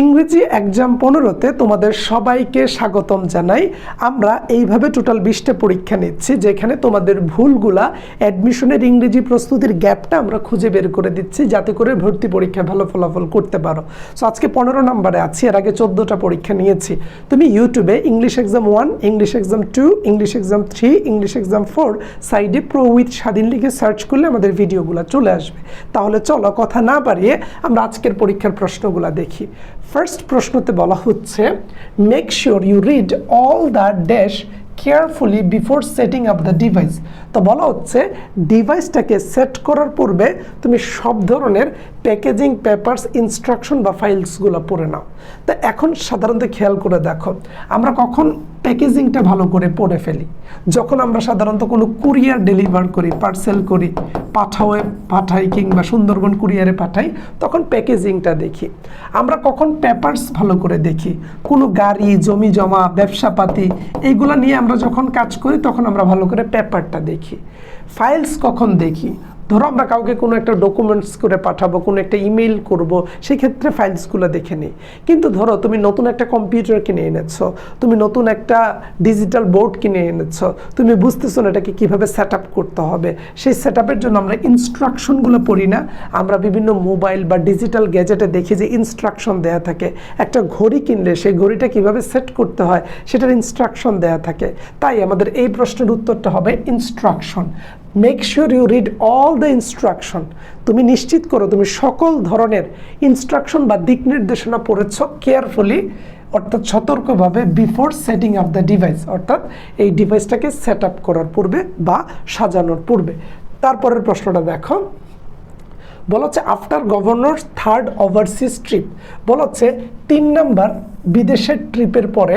ইংরেজি এক্সাম পনেরোতে তোমাদের সবাইকে স্বাগতম জানাই। আমরা এইভাবে টোটাল বিশটা পরীক্ষা নিচ্ছি, যেখানে তোমাদের ভুলগুলা অ্যাডমিশনের ইংরেজি প্রস্তুতির গ্যাপটা আমরা খুঁজে বের করে দিচ্ছি, যাতে করে ভর্তি পরীক্ষায় ভালো ফলাফল করতে পারো। সো আজকে পনেরো নম্বরে আছি, এর আগে চোদ্দোটা পরীক্ষা নিয়েছি। তুমি ইউটিউবে English exam one English exam two English exam three English exam four সাইডে প্রো উইথ স্বাধীন লিখে সার্চ করলে আমাদের ভিডিওগুলো চলে আসবে। তাহলে চলো কথা না বাড়িয়ে আমরা আজকের পরীক্ষার প্রশ্নগুলো দেখি। ফার্স্ট প্রশ্নতে বলা হচ্ছে make sure you read all the dash carefully before setting up the device তো বলা হচ্ছে ডিভাইসটাকে সেট করার পূর্বে তুমি সব ধরনের প্যাকেজিং পেপারস ইনস্ট্রাকশন বা ফাইলসগুলো পড়ে নাও। তা এখন সাধারণত খেয়াল করে দেখো, আমরা কখন প্যাকেজিংটা ভালো করে পড়ে ফেলি। যখন আমরা সাধারণত কোনো কুরিয়ার ডেলিভার করি পার্সেল করি, পাঠাওয়ে পাঠাই কিংবা সুন্দরবন কুরিয়ারে পাঠাই, তখন প্যাকেজিংটা দেখি। আমরা কখন পেপারস ভালো করে দেখি, কোনো গাড়ি, জমি জমা, ব্যবসাপাতি, এইগুলো নিয়ে আমরা যখন কাজ করি তখন আমরা ভালো করে পেপারটা দেখি। ফাইলস কখন দেখি? ধরো আমরা কাউকে কোনো একটা ডকুমেন্টস করে পাঠাবো, কোনো একটা ইমেল করব সেই ক্ষেত্রে ফাইলসগুলো দেখে নিই। কিন্তু ধরো তুমি নতুন একটা কম্পিউটার কিনে এনেছো, তুমি নতুন একটা ডিজিটাল বোর্ড কিনে এনেছো, তুমি বুঝতেছো না এটাকে কীভাবে সেট আপ করতে হবে। সেই সেট আপের জন্য আমরা ইনস্ট্রাকশনগুলো পড়ি না। আমরা বিভিন্ন মোবাইল বা ডিজিটাল গ্যাজেটে দেখি যে ইনস্ট্রাকশন দেয়া থাকে। একটা ঘড়ি কিনলে সেই ঘড়িটা কীভাবে সেট করতে হয়, সেটার ইনস্ট্রাকশন দেয়া থাকে। তাই আমাদের এই প্রশ্নের উত্তরটা হবে instruction make sure you read all the instruction তুমি নিশ্চিত করো, তুমি সকল ধরনের ইনস্ট্রাকশন বা দিক নির্দেশনা পড়েছ কেয়ারফুলি অর্থাৎ সতর্কভাবে before setting up the device অর্থাৎ এই ডিভাইসটাকে সেট আপ করার পূর্বে বা সাজানোর পূর্বে। তারপরের প্রশ্নটা দেখো। বলা হচ্ছে after governor third overseas trip. বলা হচ্ছে তিন নাম্বার বিদেশের ট্রিপের পরে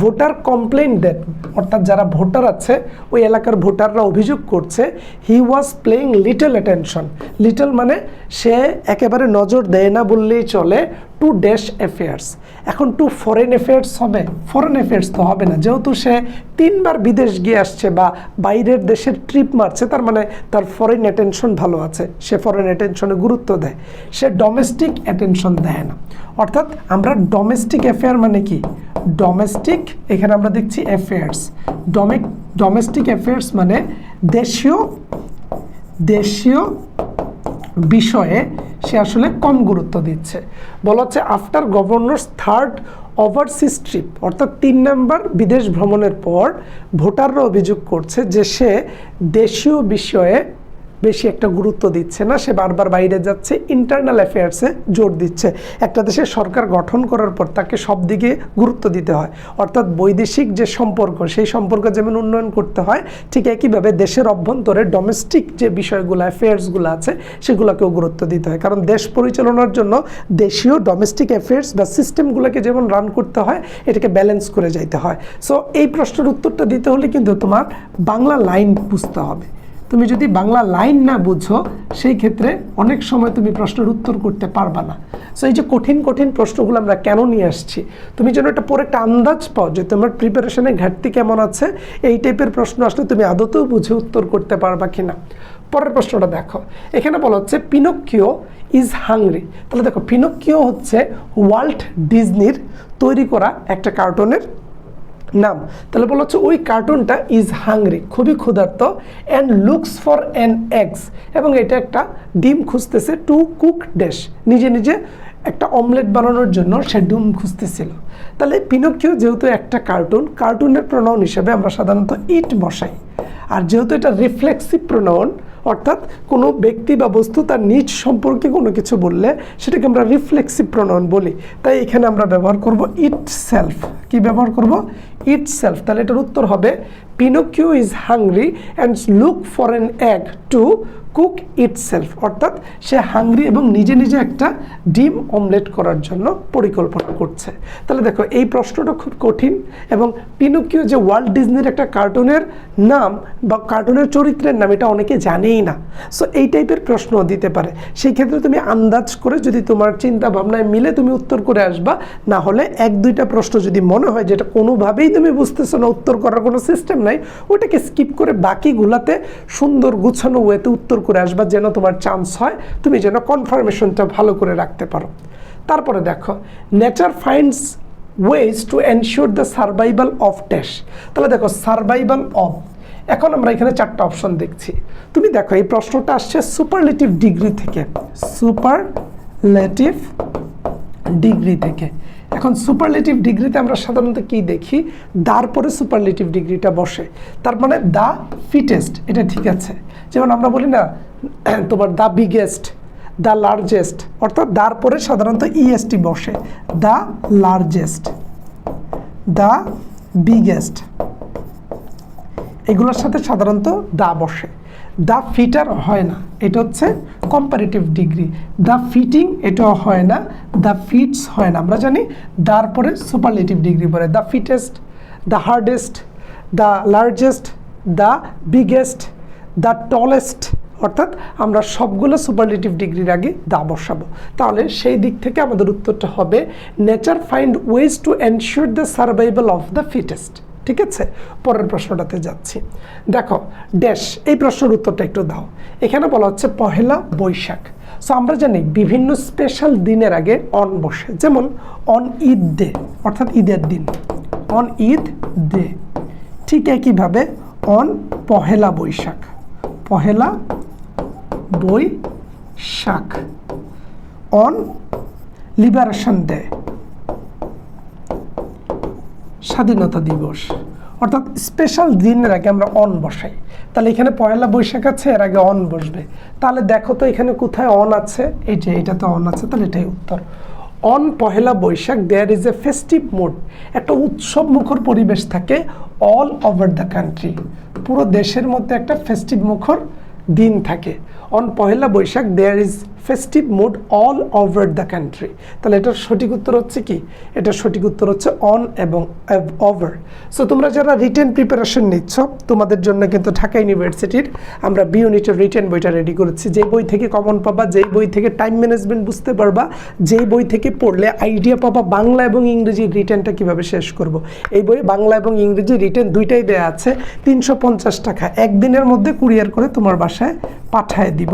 ভোটার কমপ্লেন দেন। অর্থাৎ যারা ভোটার আছে, ওই এলাকার ভোটাররা অভিযোগ করছে he was playing little attention little মানে সে একেবারে নজর দেয় না বললেই চলে টু ড্যাশ অ্যাফেয়ার্স এখন টু ফরেন অ্যাফেয়ার্স হবে। ফরেন অ্যাফেয়ার্স তো হবে না। যেহেতু সে তিনবার বিদেশ গিয়ে আসছে বা বাইরের দেশের ট্রিপ মারছে, তার মানে তার ফরেন অ্যাটেনশন ভালো আছে। সে ফরেন অ্যাটেনশনে গুরুত্ব দেয়। সে ডোমেস্টিক অ্যাটেনশন দেয় না। অর্থাৎ আমরা ডোমেস্টিক অ্যাফেয়ার মানে কি? ডোমেস্টিক এখানে আমরা দেখছি অ্যাফেয়ার্স ডোমেক ডোমেস্টিক অ্যাফেয়ার্স মানে দেশীয় দেশীয় বিষয়ে সে আসলে কম গুরুত্ব দিচ্ছে। বলা হচ্ছে after governor's third overseas trip অর্থাৎ তিন নাম্বার বিদেশ ভ্রমণের পর ভোটাররা অভিযোগ করছে যে সে দেশীয় বিষয়ে বেশি একটা গুরুত্ব দিচ্ছে না, সে বারবার বাইরে যাচ্ছে ইন্টারনাল অ্যাফেয়ার্সে জোর দিচ্ছে। একটা দেশের সরকার গঠন করার পর তাকে সব দিকে গুরুত্ব দিতে হয়। অর্থাৎ বৈদেশিক যে সম্পর্ক, সেই সম্পর্ক যেমন উন্নয়ন করতে হয়, ঠিক একইভাবে দেশের অভ্যন্তরে ডোমেস্টিক যে বিষয়গুলো অ্যাফেয়ার্সগুলো আছে, সেগুলোকেও গুরুত্ব দিতে হয়। কারণ দেশ পরিচালনার জন্য দেশীয় ডোমেস্টিক অ্যাফেয়ার্স বা সিস্টেমগুলোকে যেমন রান করতে হয়, এটাকে ব্যালেন্স করে যাইতে হয়। সো এই প্রশ্নের উত্তরটা দিতে হলে কিন্তু তোমার বাংলা লাইন বুঝতে হবে। তুমি যদি বাংলা লাইন না বুঝো, সেই ক্ষেত্রে অনেক সময় তুমি প্রশ্নের উত্তর করতে পারবা না। সো এই যে কঠিন কঠিন প্রশ্নগুলো আমরা কেন নিয়ে আসছি? তুমি যেন একটা পরে একটা আন্দাজ পাও যে তোমার প্রিপারেশনে ঘাটতি কেমন আছে, এই টাইপের প্রশ্ন আসলে তুমি আদতেও বুঝে উত্তর করতে পারবা কি না পরের প্রশ্নটা দেখো। এখানে বলা হচ্ছে, পিনক্কিও ইজ হাংরি তাহলে দেখো, পিনক্কিও হচ্ছে ওয়ার্ল্ড ডিজনির তৈরি করা একটা কার্টুনের নাম। তাহলে বলা হচ্ছে ওই কার্টুনটা ইজ হাংরি খুবই ক্ষুধার্ত and looks for an eggs এবং এটা একটা ডিম খুঁজতেছে টু কুক ড্যাশ নিজে নিজে একটা অমলেট বানানোর জন্য সে ডিম খুঁজতেছিল। তাহলে পিনকিও যেহেতু একটা কার্টুন কার্টুনের প্রণয়ন হিসেবে আমরা সাধারণত ইট বসাই। আর যেহেতু এটা রিফ্লেক্সিভ প্রণয়ন অর্থাৎ কোনো ব্যক্তি বা বস্তু তার নিজ সম্পর্কে কোনো কিছু বললে সেটাকে আমরা রিফ্লেক্সিভ প্রণয়ন বলি। তাই এখানে আমরা ব্যবহার করব ইট সেলফ কি ব্যবহার করব? ইট সেলফ তাহলে এটার উত্তর হবে Pinocchio is hungry and look for an egg to cook itself অর্থাৎ সে হাংরি এবং নিজে নিজে একটা ডিম অমলেট করার জন্য পরিকল্পনা করছে। তাহলে দেখো, এই প্রশ্নটা খুব কঠিন এবং পিনোকিও যে ওয়ার্ল্ড ডিজনির একটা কার্টুনের নাম বা কার্টুনের চরিত্রের নাম, এটা অনেকে জানেই না। সো এই টাইপের প্রশ্ন দিতে পারে। সেই ক্ষেত্রে তুমি আন্দাজ করে যদি তোমার চিন্তা ভাবনায় মিলে তুমি উত্তর করে আসবা, না হলে এক দুইটা প্রশ্ন যদি মনে হয় যেটা কোনোভাবেই তুমি বুঝতেছো না, উত্তর করার কোনো সিস্টেম নাই। ওটাকে স্কিপ করে বাকিগুলাতে সুন্দর গুছানো ওয়েতে উত্তর করে আসবা, যেন তোমার চান্স হয়, তুমি যেন কনফার্মেশনটা ভালো করে রাখতে পারো। তারপরে দেখো nature finds ways to ensure the survival of dash তাহলে দেখো সার্ভাইভাল অফ এখন আমরা এখানে চারটা অপশন দেখছি। তুমি দেখো, এই প্রশ্নটা আসছে সুপারলেটিভ ডিগ্রি থেকে। সুপারলেটিভ ডিগ্রি থেকে। এখন সুপারলেটিভ ডিগ্রিতে আমরা সাধারণত কি দেখি? দার পরে সুপারলেটিভ ডিগ্রিটা বসে। তার মানে দ্য ফিটেস্ট এটা ঠিক আছে। যেমন আমরা বলি না, তোমার দ্য বিগেস্ট দ্য লার্জেস্ট অর্থাৎ দার পরে সাধারণত ইএসটি বসে। দ্য লার্জেস্ট দ্য বিগেস্ট এগুলোর সাথে সাধারণত দা বসে। দা ফিটার হয় না, এটা হচ্ছে কম্পারেটিভ ডিগ্রি দ্য ফিটিং এটাও হয় না দ্য ফিটস হয় না। আমরা জানি দার পরে সুপারলেটিভ ডিগ্রি পরে the fittest the hardest the largest the biggest the tallest অর্থাৎ আমরা সবগুলো সুপারলেটিভ ডিগ্রির আগে দা বসাবো। তাহলে সেই দিক থেকে আমাদের উত্তরটা হবে nature find ways to ensure the survival of the fittest ঠিক আছে? পরের প্রশ্নটাতে যাচ্ছি। দেখো, ড্যাশ, এই প্রশ্নের উত্তরটা একটু দাও। এখানে বলা হচ্ছে পহেলা বৈশাখ। সো আমরা জানি বিভিন্ন স্পেশাল দিনের আগে অন বসে। যেমন, অন ঈদ ডে অর্থাৎ ঈদের দিন। অন ঈদ ডে ঠিক একইভাবে on Pahela Baishakh. Pahela Baishakh. On liberation day স্বাধীনতা দিবস। অর্থাৎ স্পেশাল দিনের আগে আমরা অন বসাই। তাহলে এখানে পয়লা বৈশাখ আছে, এর আগে অন বসবে। তাহলে দেখো তো এখানে কোথায় অন আছে? এই যে এটা তো অন আছে, তাহলে এটাই উত্তর। On Pahela Baishakh there is a festive mood একটা উৎসব মুখর পরিবেশ থাকে অল ওভার দ্য কান্ট্রি পুরো দেশের মধ্যে একটা ফেস্টিভ মুখর দিন থাকে। On Pahela Baishakh there is festive mood all over the country তাহলে এটার সঠিক উত্তর হচ্ছে কি? এটার সঠিক উত্তর হচ্ছে অন এবং ওভার সো তোমরা যারা রিটেন প্রিপারেশন নিচ্ছ, তোমাদের জন্য কিন্তু ঢাকা ইউনিভার্সিটির আমরা বি ইউনিটের রিটেন বইটা রেডি করেছি। যে বই থেকে কমন পাবা যেই বই থেকে টাইম ম্যানেজমেন্ট বুঝতে পারবা যেই বই থেকে পড়লে আইডিয়া পাবা, বাংলা এবং ইংরেজি রিটেনটা কীভাবে শেষ করব। এই বইয়ে বাংলা এবং ইংরেজি রিটেন দুইটাই দেয়া আছে। তিনশো পঞ্চাশ টাকা। একদিনের মধ্যে কুরিয়ার করে তোমার বাসায় পাঠায় দিব।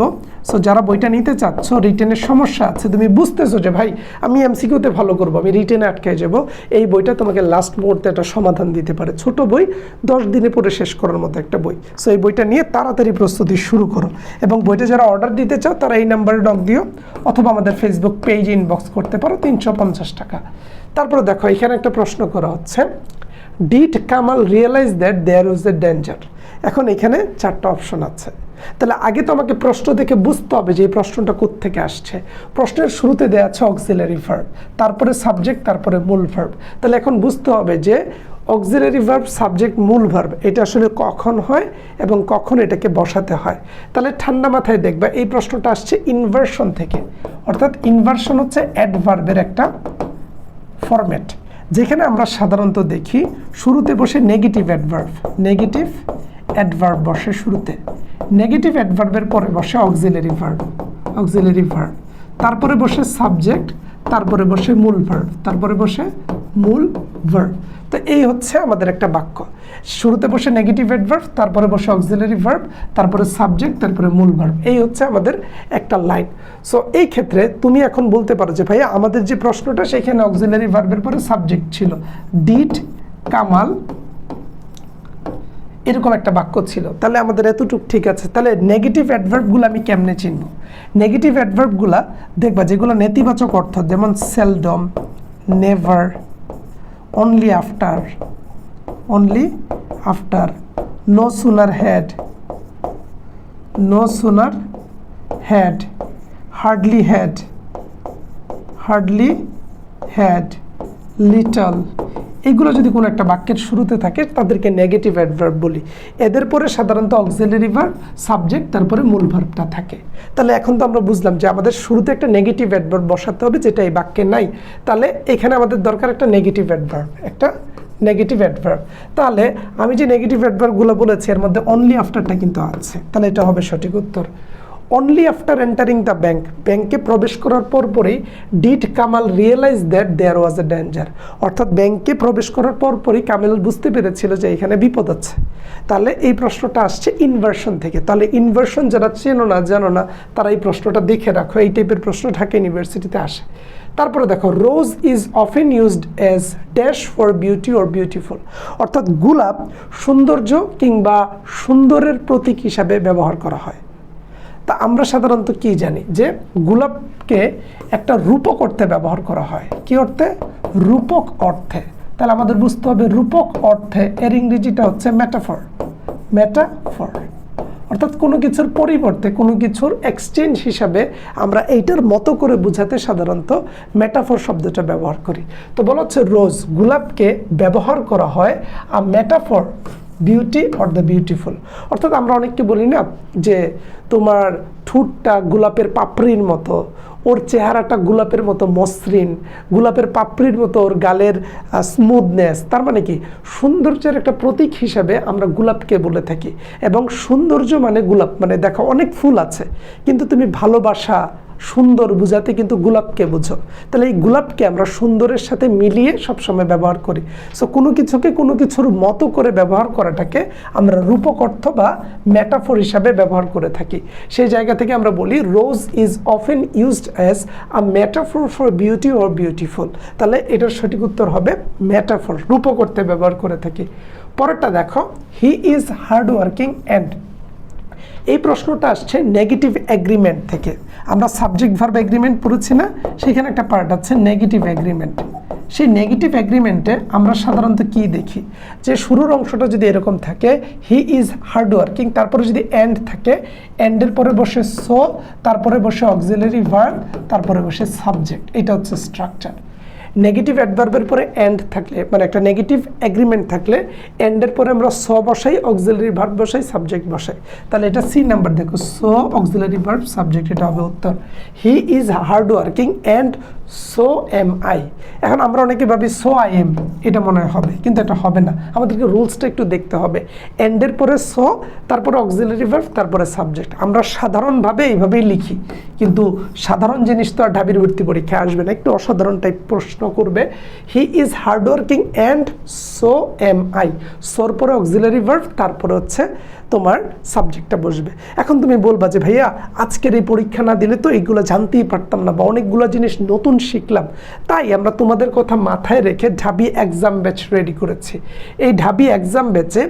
সো যারা বইটা নিতে চাচ্ছ, রিটেনের সমস্যা আছে, তুমি বুঝতেছো যে, ভাই, আমি এমসিকিউতে ভালো করব, আমি রিটেনে আটকে যাব। এই বইটা তোমাকে লাস্ট মুহূর্তে একটা সমাধান দিতে পারে। ছোট বই, দশ দিনে পড়ে শেষ করার মতো একটা বই। সো এই বইটা নিয়ে তাড়াতাড়ি প্রস্তুতি শুরু করো। এবং বইটা যারা অর্ডার দিতে চাও, তারা এই নাম্বারে ডক দিও, অথবা আমাদের ফেসবুক পেজ ইনবক্স করতে পারো, তিনশো পঞ্চাশ টাকা। তারপরে দেখো, এখানে একটা প্রশ্ন করা হচ্ছে did Kamal realise that there was a danger এখন এখানে চারটা অপশন আছে। তাহলে আগে তো আমাকে প্রশ্ন দেখে বুঝতে হবে যে এই প্রশ্নটা থেকে আসছে। প্রশ্নের শুরুতে দেওয়া আছে অক্সিলারি ভার্ব তারপরে সাবজেক্ট তারপরে মূল ভার্ব তাহলে এখন বুঝতে হবে যে অক্সিলারি ভার্ব সাবজেক্ট মূল ভার্ব এটা আসলে কখন হয় এবং কখন এটাকে বসাতে হয়। তাহলে ঠান্ডা মাথায় দেখবা, এই প্রশ্নটা আসছে ইনভার্সন থেকে। অর্থাৎ ইনভার্সন হচ্ছে অ্যাডভার্বের একটা ফরম্যাট যেখানে আমরা সাধারণত দেখি, শুরুতে বসে নেগেটিভ অ্যাডভার্ব নেগেটিভ অ্যাডভার্ব বসে শুরুতে। নেগেটিভ অ্যাডভার্বের পরে বসে অক্সিলারি ভার্ব অক্সিলারি ভার্ব তারপরে বসে সাবজেক্ট তারপরে বসে মূল ভার্ব তারপরে বসে মূল ভার্ব তো এই হচ্ছে আমাদের একটা বাক্য। শুরুতে বসে নেগেটিভ অ্যাডভার্ব তারপরে বসে অক্সিলারি ভার্ব তারপরে সাবজেক্ট তারপরে মূল ভার্ব এই হচ্ছে আমাদের একটা লাইন সো এই ক্ষেত্রে তুমি এখন বলতে পারো যে, ভাইয়া, আমাদের যে প্রশ্নটা, সেখানে অক্সিলারি ভার্বের পরে সাবজেক্ট ছিল। ডিট কামাল এরকম একটা বাক্য ছিল। তাহলে আমাদের এতটুক ঠিক আছে। তাহলে নেগেটিভ অ্যাডভার্বগুলো আমি কেমনে চিনব? নেগেটিভ অ্যাডভার্বগুলো দেখবা, যেগুলো নেতিবাচক অর্থ, যেমন seldom never only after only after no sooner had no sooner had hardly had hardly had little এগুলো যদি কোনো একটা বাক্যের শুরুতে থাকে, তাদেরকে নেগেটিভ অ্যাডভার্ব বলি। এদের পরে সাধারণত অক্সিলারি ভার্ব সাবজেক্ট তারপরে মূল ভার্বটা থাকে। তাহলে এখন তো আমরা বুঝলাম যে আমাদের শুরুতে একটা নেগেটিভ অ্যাডভার্ব বসাতে হবে, যেটা এই বাক্যে নাই। তাহলে এখানে আমাদের দরকার একটা নেগেটিভ অ্যাডভার্ব একটা নেগেটিভ অ্যাডভার্ব তাহলে আমি যে নেগেটিভ অ্যাডভার্বগুলো বলেছি, এর মধ্যে অনলি আফটারটা কিন্তু আছে। তাহলে এটা হবে সঠিক উত্তর। Only after entering the bank ব্যাংকে প্রবেশ করার পর পরেই did Kamal realise that there was a danger অর্থাৎ ব্যাংকে প্রবেশ করার পর পরই কামাল বুঝতে পেরেছিল যে এখানে বিপদ আছে। তাহলে এই প্রশ্নটা আসছে ইনভার্সন থেকে। তাহলে ইনভার্সন যারা চেনো না, জানো না, তারা এই প্রশ্নটা দেখে রাখো। এই টাইপের প্রশ্ন ঢাকা ইউনিভার্সিটিতে আসে। তারপরে দেখো rose is often used as dash for beauty or beautiful অর্থাৎ গোলাপ সৌন্দর্য কিংবা সুন্দরের প্রতীক হিসাবে ব্যবহার করা হয়। তা আমরা সাধারণত কি জানি? যে গোলাপকে একটা রূপক অর্থে ব্যবহার করা হয়। কি অর্থে? রূপক অর্থে। তাহলে আমাদের বুঝতে হবে রূপক অর্থে, এর ইংরেজিটা হচ্ছে ম্যাটাফর ম্যাটাফর অর্থাৎ কোনো কিছুর পরিবর্তে, কোনো কিছুর এক্সচেঞ্জ হিসাবে আমরা এইটার মতো করে বোঝাতে সাধারণত মেটাফর শব্দটা ব্যবহার করি। তো বলা হচ্ছে রোজ গোলাপকে ব্যবহার করা হয়। আর metaphor beauty or the beautiful অর্থাৎ আমরা অনেককে বলি না যে তোমার ঠুটটা গোলাপের পাপড়ির মতো, ওর চেহারাটা গোলাপের মতো মসৃণ, গোলাপের পাপড়ির মতো ওর গালের স্মুথনেস তার মানে কি? সৌন্দর্যের একটা প্রতীক হিসাবে আমরা গোলাপকে বলে থাকি এবং সৌন্দর্য মানে গোলাপ মানে দেখো অনেক ফুল আছে, কিন্তু তুমি ভালোবাসা সুন্দর বোঝাতে কিন্তু গোলাপকে বুঝো। তাহলে এই গোলাপকে আমরা সুন্দরের সাথে মিলিয়ে সবসময় ব্যবহার করি। সো কোনো কিছুকে কোনো কিছুর মতো করে ব্যবহার করাটাকে আমরা রূপক অর্থ বা ম্যাটাফোর হিসাবে ব্যবহার করে থাকি। সেই জায়গা থেকে আমরা বলি rose is often used as a metaphor for beauty or beautiful তাহলে এটার সঠিক উত্তর হবে ম্যাটাফোর রূপক ব্যবহার করে থাকি। পরেরটা দেখো he is hard working and এই প্রশ্নটা আসছে নেগেটিভ এগ্রিমেন্ট থেকে। আমরা সাবজেক্ট ভার্ব অ্যাগ্রিমেন্ট পড়েছি না, সেখানে একটা পার্ট আছে নেগেটিভ এগ্রিমেন্ট সেই নেগেটিভ এগ্রিমেন্টে আমরা সাধারণত কি দেখি? যে শুরুর অংশটা যদি এরকম থাকে হি ইজ হার্ড ওয়ার্কিং তারপরে যদি এন্ড থাকে এন্ডের পরে বসে সো তারপরে বসে অক্সিলারি ভার্ব তারপরে বসে সাবজেক্ট এটা হচ্ছে স্ট্রাকচার নেগেটিভ অ্যাডভার্বের পরে এন্ড থাকলে মানে একটা নেগেটিভ এগ্রিমেন্ট থাকলে এন্ডের পরে আমরা স বসাই অক্সিলারি ভার্ব বসাই সাবজেক্ট বসাই। তাহলে এটা সি নাম্বার দেখো স অক্সিলারি ভার্ব সাবজেক্ট এটা হবে উত্তর। He is hard working and so am I এখন আমরা অনেকে ভাবি সো আই এম এটা মনে হবে, কিন্তু এটা হবে না। আমাদেরকে রুলসটা একটু দেখতে হবে। এন্ডের পরে সো তারপরে অক্সিলারি ভার্ব তারপরে সাবজেক্ট আমরা সাধারণভাবে এইভাবেই লিখি। কিন্তু সাধারণ জিনিস তো আর ঢাবির ভর্তি পরীক্ষায় আসবে না। একটু অসাধারণ টাইপ প্রশ্ন করবে। He is hard working and so am I সোর পরে অক্সিলারি ভার্ব তারপরে হচ্ছে তোমার সাবজেক্টটা বসবে। এখন তুমি বলবা যে, ভাইয়া, আজকের এই পরীক্ষা না দিলে তো এইগুলো জানতেই পারতাম না বা অনেকগুলো জিনিস নতুন শিখলাম। তাই আমরা তোমাদের কথা মাথায় রেখে ঢাবি এক্সাম ব্যাচ রেডি করেছি। এই ঢাবি এক্সাম ব্যাচে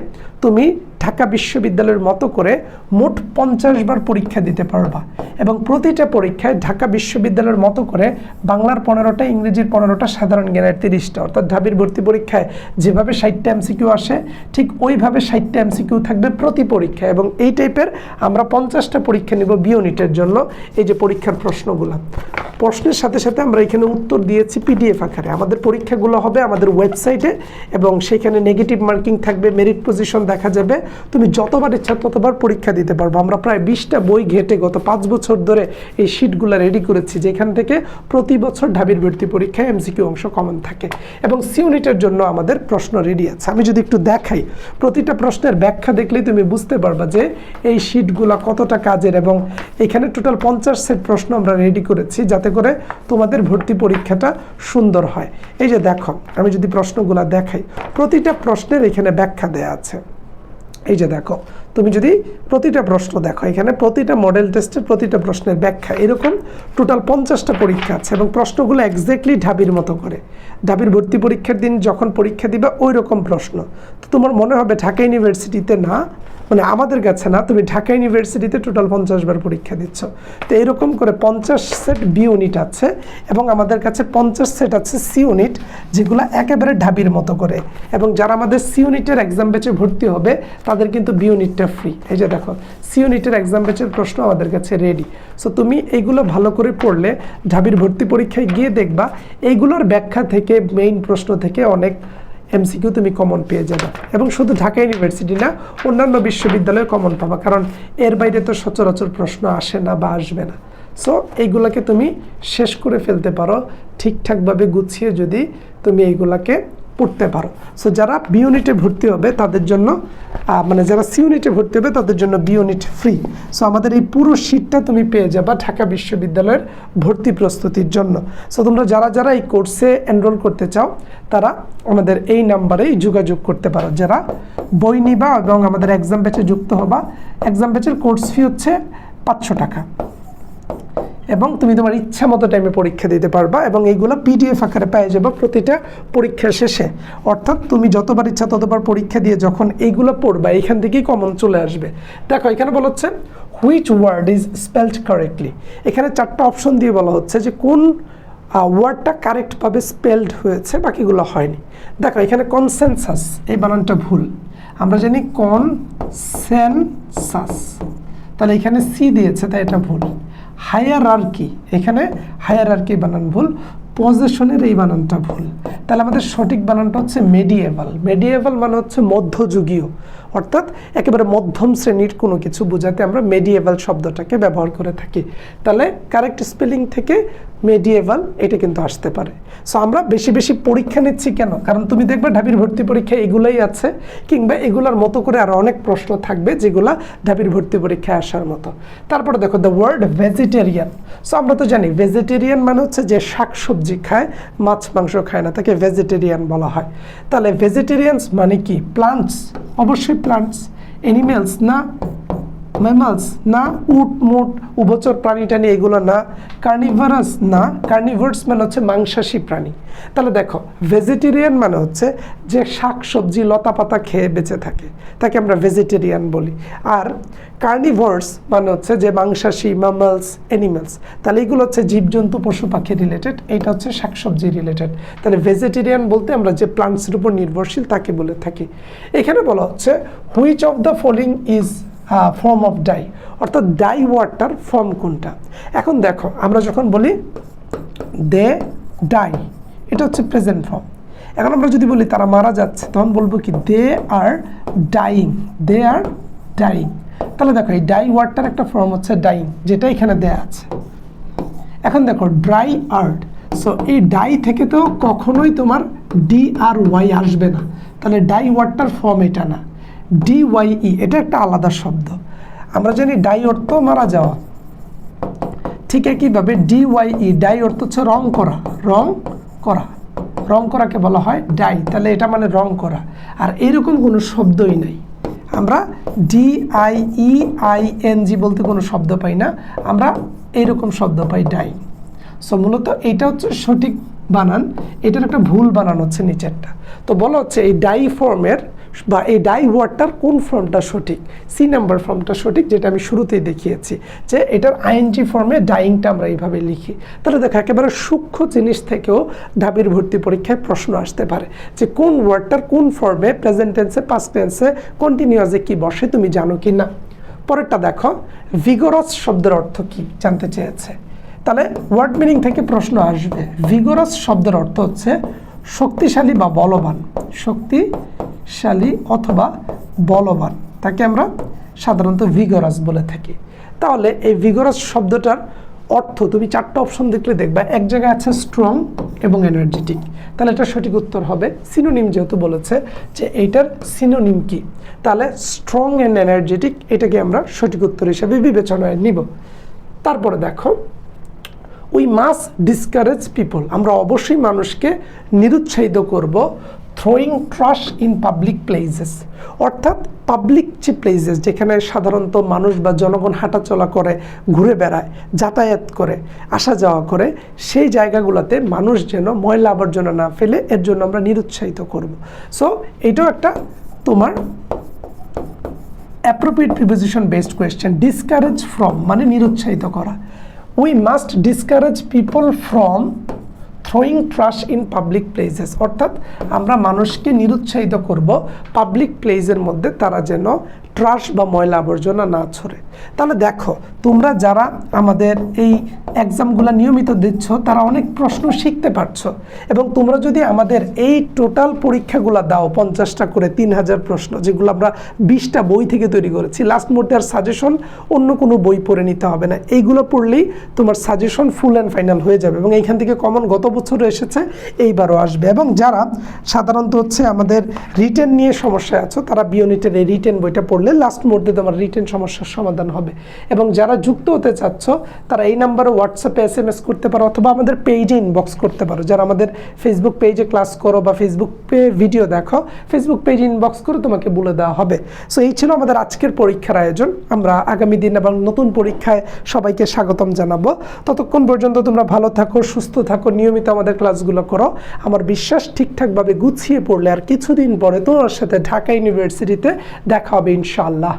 তুমি ঢাকা বিশ্ববিদ্যালয়ের মতো করে মোট পঞ্চাশ বার পরীক্ষা দিতে পারবা। এবং প্রতিটা পরীক্ষায় ঢাকা বিশ্ববিদ্যালয়ের মতো করে বাংলার পনেরোটা, ইংরেজির পনেরোটা, সাধারণ জ্ঞানের তিরিশটা, অর্থাৎ ঢাবির ভর্তি পরীক্ষায় যেভাবে ষাটটা এমসিকিউ আসে, ঠিক ওইভাবে ষাটটা এমসিকিউ থাকবে প্রতি পরীক্ষায়। এবং এই টাইপের আমরা পঞ্চাশটা পরীক্ষা নিব বিওনিটের জন্য, এই যে পরীক্ষার প্রশ্নগুলো। প্রশ্নের সাথে সাথে আমরা এখানে উত্তর দিয়েছি পিডিএফ আকারে। আমাদের পরীক্ষাগুলো হবে আমাদের ওয়েবসাইটে এবং সেখানে নেগেটিভ মার্কিং থাকবে মেরিট পজিশন দেখা যাবে তুমি যতবার ইচ্ছা ততবার পরীক্ষা দিতে পারব। আমরা প্রায় বিশটা বই ঘেটে গত পাঁচ বছর ধরে এই শিটগুলো রেডি করেছি, যেখান থেকে প্রতি বছর ঢাবির ভর্তি পরীক্ষায় এমসিকিউ অংশ কমন থাকে এবং সিউনিটের জন্য আমাদের প্রশ্ন রেডি আছে। আমি যদি একটু দেখাই, প্রতিটা প্রশ্নের ব্যাখ্যা দেখলেই তুমি বুঝতে পারবা যে এই শিটগুলো কতটা কাজের এবং এখানে টোটাল পঞ্চাশ সেট প্রশ্ন আমরা রেডি করেছি যাতে করে তোমাদের ভর্তি পরীক্ষাটা সুন্দর হয়। এই যে দেখো, আমি যদি প্রশ্নগুলো দেখাই, প্রতিটা প্রশ্নের এখানে ব্যাখ্যা দেয়া আছে। এই যে দেখো, তুমি যদি প্রতিটা প্রশ্ন দেখো, এখানে প্রতিটা মডেল টেস্টের প্রতিটা প্রশ্নের ব্যাখ্যা এরকম টোটাল পঞ্চাশটা পরীক্ষা আছে এবং প্রশ্নগুলো এক্স্যাক্টলি ঢাবির মতো করে। ঢাবির ভর্তি পরীক্ষার দিন যখন পরীক্ষা দিবে ওই রকম প্রশ্ন। তো তোমার মনে হবে ঢাকা ইউনিভার্সিটিতে না মানে আমাদের কাছে না, তুমি ঢাকা ইউনিভার্সিটিতে টোটাল পঞ্চাশ বার পরীক্ষা দিচ্ছ। তো এরকম করে পঞ্চাশ সেট বি ইউনিট আছে এবং আমাদের কাছে পঞ্চাশ সেট আছে সি ইউনিট যেগুলো একেবারে ঢাবির মতো করে। এবং যারা আমাদের সি ইউনিটের এক্সাম ব্যাচে ভর্তি হবে, তাদের কিন্তু বি ইউনিটটা ফ্রি এই যে দেখো সি ইউনিটের এক্সাম ব্যাচের প্রশ্ন আমাদের কাছে রেডি সো তুমি এইগুলো ভালো করে পড়লে, ঢাবির ভর্তি পরীক্ষায় গিয়ে দেখবা এইগুলোর ব্যাখ্যা থেকে মেইন প্রশ্ন থেকে অনেক এমসিকিউ তুমি কমন পেয়ে যাবে। এবং শুধু ঢাকা ইউনিভার্সিটি না, অন্যান্য বিশ্ববিদ্যালয়ে কমন পাবা। কারণ এর বাইরে তো সচরাচর প্রশ্ন আসে না বা আসবে না। সো এইগুলাকে তুমি শেষ করে ফেলতে পারো। ঠিকঠাকভাবে গুছিয়ে যদি তুমি এইগুলাকে পড়তে পারো। সো যারা বি ইউনিটে ভর্তি হবে, তাদের জন্য মানে যারা সি ইউনিটে ভর্তি হবে, তাদের জন্য বি ইউনিট ফ্রি সো আমাদের এই পুরো শীটটা তুমি পেয়ে যাবা ঢাকা বিশ্ববিদ্যালয়ের ভর্তি প্রস্তুতির জন্য। সো তোমরা যারা যারা এই কোর্সে এনরোল করতে চাও, তারা আমাদের এই নাম্বারেই যোগাযোগ করতে পারো। যারা বই নিবা এবং আমাদের এক্সাম ব্যাচে যুক্ত হবা এক্সাম ব্যাচের কোর্স ফি হচ্ছে পাঁচশো টাকা। এবং তুমি তোমার ইচ্ছা মতো টাইমে পরীক্ষা দিতে পারবা এবং এইগুলো পিডিএফ আকারে পেয়ে যাবে প্রতিটা পরীক্ষা শেষে। অর্থাৎ তুমি যতবার ইচ্ছা ততবার পরীক্ষা দিয়ে যখন এইগুলো পড়বা এখান থেকেই কমন চলে আসবে। দেখো, এখানে বলা হচ্ছে which word is spelled correctly এখানে চারটা অপশন দিয়ে বলা হচ্ছে যে কোন ওয়ার্ডটা কারেক্টভাবে স্পেলড হয়েছে, বাকিগুলো হয়নি। দেখো, এখানে কনসেনসাস এই বানানটা ভুল। আমরা জানি কনসেনসাস তাহলে এখানে সি দিয়েছে, তাই এটা ভুল। হায়ারার্কি এখানে হায়ার আর্কি বানান ভুল পজিশনের এই বানানটা ভুল। তাহলে আমাদের সঠিক বানানটা হচ্ছে মেডিয়েভাল মেডিয়েভাল মানে হচ্ছে মধ্যযুগীয়। অর্থাৎ একেবারে মধ্যম শ্রেণির কোনো কিছু বোঝাতে আমরা মেডিয়েভাল শব্দটাকে ব্যবহার করে থাকি। তাহলে কারেক্ট স্পেলিং থেকে মেডিয়েভাল এটা কিন্তু আসতে পারে। সো আমরা বেশি বেশি পরীক্ষা নিচ্ছি কেন? কারণ তুমি দেখবে ঢাবির ভর্তি পরীক্ষা এগুলোই আছে, কিংবা এগুলোর মতো করে আরও অনেক প্রশ্ন থাকবে যেগুলো ঢাবির ভর্তি পরীক্ষায় আসার মতো। তারপরে দেখো দ্য ওয়ার্ড ভেজিটেরিয়ান সো আমরা তো জানি ভেজিটেরিয়ান মানে হচ্ছে যে শাকসবজি খায়, মাছ, মাংস খায় না, তাকে ভেজিটেরিয়ান বলা হয়। তাহলে ভেজিটেরিয়ানস মানে কি? প্লান্টস অবশ্যই প্লান্টস অ্যানিমেলস না ম্যামালস না উট, মুট, উভচর প্রাণী টানি, এগুলো না। কার্নিভারাস না। কার্নিভার্স মানে হচ্ছে মাংসাশী প্রাণী। তাহলে দেখো ভেজিটেরিয়ান মানে হচ্ছে যে শাক সবজি লতা পাতা খেয়ে বেঁচে থাকে। তাকে আমরা ভেজিটেরিয়ান বলি। আর কার্নিভার্স মানে হচ্ছে যে মাংসাশী ম্যামালস অ্যানিমালস তাহলে এগুলো হচ্ছে জীবজন্তু, পশু পাখি রিলেটেড এটা হচ্ছে শাকসবজি রিলেটেড তাহলে ভেজিটেরিয়ান বলতে আমরা যে প্লান্টসের উপর নির্ভরশীল তাকে বলে থাকি। এখানে বলা হচ্ছে which of the following is form of die অর্থাৎ ডাই ওয়ার্ডটার ফর্ম কোনটা? এখন দেখো, আমরা যখন বলি দে ডাই এটা হচ্ছে প্রেজেন্ট ফর্ম এখন আমরা যদি বলি তারা মারা যাচ্ছে, তখন বলব কি দে আর ডাইং দে আর ডাইং তাহলে দেখো, এই ডাই ওয়ার্ডটার একটা ফর্ম হচ্ছে ডাইং যেটা এখানে দেয়া আছে। এখন দেখো ড্রাই আর্ট সো এই ডাই থেকে তো কখনোই তোমার ডি আর ওয়াই আসবে না। তাহলে ডাই ওয়ার্ডটার ফর্ম এটা না। ডি ওয়াই ই এটা একটা আলাদা শব্দ। আমরা জানি ডাই অর্থ মারা যাওয়া। ঠিক একইভাবে ডি ওয়াই ই ডাই অর্থ হচ্ছে রং করা রং করা। রং করাকে বলা হয় ডাই, তাহলে এটা মানে রং করা। আর এরকম কোনো শব্দই নাই। আমরা D I E I N G বলতে কোনো শব্দ পাই না, আমরা এইরকম শব্দ পাই ডাই। সো মূলত এটা হচ্ছে সঠিক বানান, এটার একটা ভুল বানান হচ্ছে নিচেরটা। তো বলা হচ্ছে এই ডাই ফর্মের বা এই ডাই ওয়ার্ডটার কোন ফর্মটা সঠিক? সি নাম্বার ফর্মটা সঠিক, যেটা আমি শুরুতেই দেখিয়েছি, যে এটার আইএনজি ফর্মে ডাইংটা আমরা এইভাবে লিখি। তাহলে দেখো, একেবারে সূক্ষ্ম জিনিস থেকেও ঢাবির ভর্তি পরীক্ষায় প্রশ্ন আসতে পারে, যে কোন ওয়ার্ডটার কোন ফর্মে, প্রেজেন্ট টেন্সে পাস্ট টেন্সে কন্টিনিউয়াসে কি বসে, তুমি জানো কি না? পরেরটা দেখো ভিগোরাস শব্দের অর্থ কি জানতে চেয়েছে? তাহলে ওয়ার্ড মিনিং থেকে প্রশ্ন আসবে ভিগোরাস শব্দের অর্থ হচ্ছে শক্তিশালী বা বলবান। শক্তিশালী অথবা বলবান। তাকে আমরা সাধারণত ভিগোরাস বলে থাকি। তাহলে এই ভিগোরাস শব্দটার অর্থ তুমি চারটা অপশন দেখলে দেখবা। এক জায়গায় আছে স্ট্রং এবং এনার্জেটিক তাহলে এটা সঠিক উত্তর হবে সিনোনিম যেহেতু বলেছে যে এইটার সিনোনিম কি? তাহলে স্ট্রং অ্যান্ড এনার্জেটিক এটাকে আমরা সঠিক উত্তর হিসেবে বিবেচনায় নিব। তারপরে দেখো উই মাস ডিসকারেজ পিপল আমরা অবশ্যই মানুষকে নিরুৎসাহিত করব throwing trash in public places অর্থাৎ পাবলিক যে প্লেসেস যেখানে সাধারণত মানুষ বা জনগণ হাঁটাচলা করে, ঘুরে বেড়ায়, যাতায়াত করে, আসা যাওয়া করে, সেই জায়গাগুলোতে মানুষ যেন ময়লা আবর্জনা না ফেলে, এর জন্য আমরা নিরুৎসাহিত করব। সো এটাও একটা তোমার appropriate preposition based question discourage from মানে নিরুৎসাহিত করা। We must discourage people from throwing trash in public places অর্থাৎ আমরা মানুষকে নিরুৎসাহিত করব পাবলিক প্লেসের মধ্যে তারা যেন ট্রাশ বা ময়লা আবর্জনা না ছড়ে। তাহলে দেখো, তোমরা যারা আমাদের এই এক্সামগুলো নিয়মিত দিচ্ছ, তারা অনেক প্রশ্ন শিখতে পারছ। এবং তোমরা যদি আমাদের এই টোটাল পরীক্ষাগুলো দাও, পঞ্চাশটা করে তিন হাজার প্রশ্ন, যেগুলো আমরা বিশটা বই থেকে তৈরি করেছি লাস্ট মুহূর্তে আর সাজেশন অন্য কোনো বই পড়ে নিতে হবে না। এইগুলো পড়লেই তোমার সাজেশন ফুল অ্যান্ড ফাইনাল হয়ে যাবে এবং এইখান থেকে কমন গত বছরও এসেছে, এইবারও আসবে। এবং যারা সাধারণত হচ্ছে আমাদের রিটেন নিয়ে সমস্যায় আছো, তারা বিওনিটের এই রিটেন বইটা পড়লে করলে লাস্ট মুহূর্তে তোমার রিটেন সমস্যার সমাধান হবে। এবং যারা যুক্ত হতে চাচ্ছ, তারা এই নাম্বারে হোয়াটসঅ্যাপে এস এম এস করতে পারো অথবা আমাদের পেজে ইনবক্স করতে পারো। যারা আমাদের ফেসবুক পেজে ক্লাস করো বা ফেসবুক ভিডিও দেখো ফেসবুক পেজে ইনবক্স করে তোমাকে বলে দেওয়া হবে। সো এই ছিল আমাদের আজকের পরীক্ষার আয়োজন। আমরা আগামী দিন এবং নতুন পরীক্ষায় সবাইকে স্বাগতম জানাব। ততক্ষণ পর্যন্ত তোমরা ভালো থাকো, সুস্থ থাকো, নিয়মিত আমাদের ক্লাসগুলো করো। আমার বিশ্বাস, ঠিকঠাকভাবে গুছিয়ে পড়লে আর কিছুদিন পরে তোমার সাথে ঢাকা ইউনিভার্সিটিতে দেখা হবে ইনশাআল্লাহ।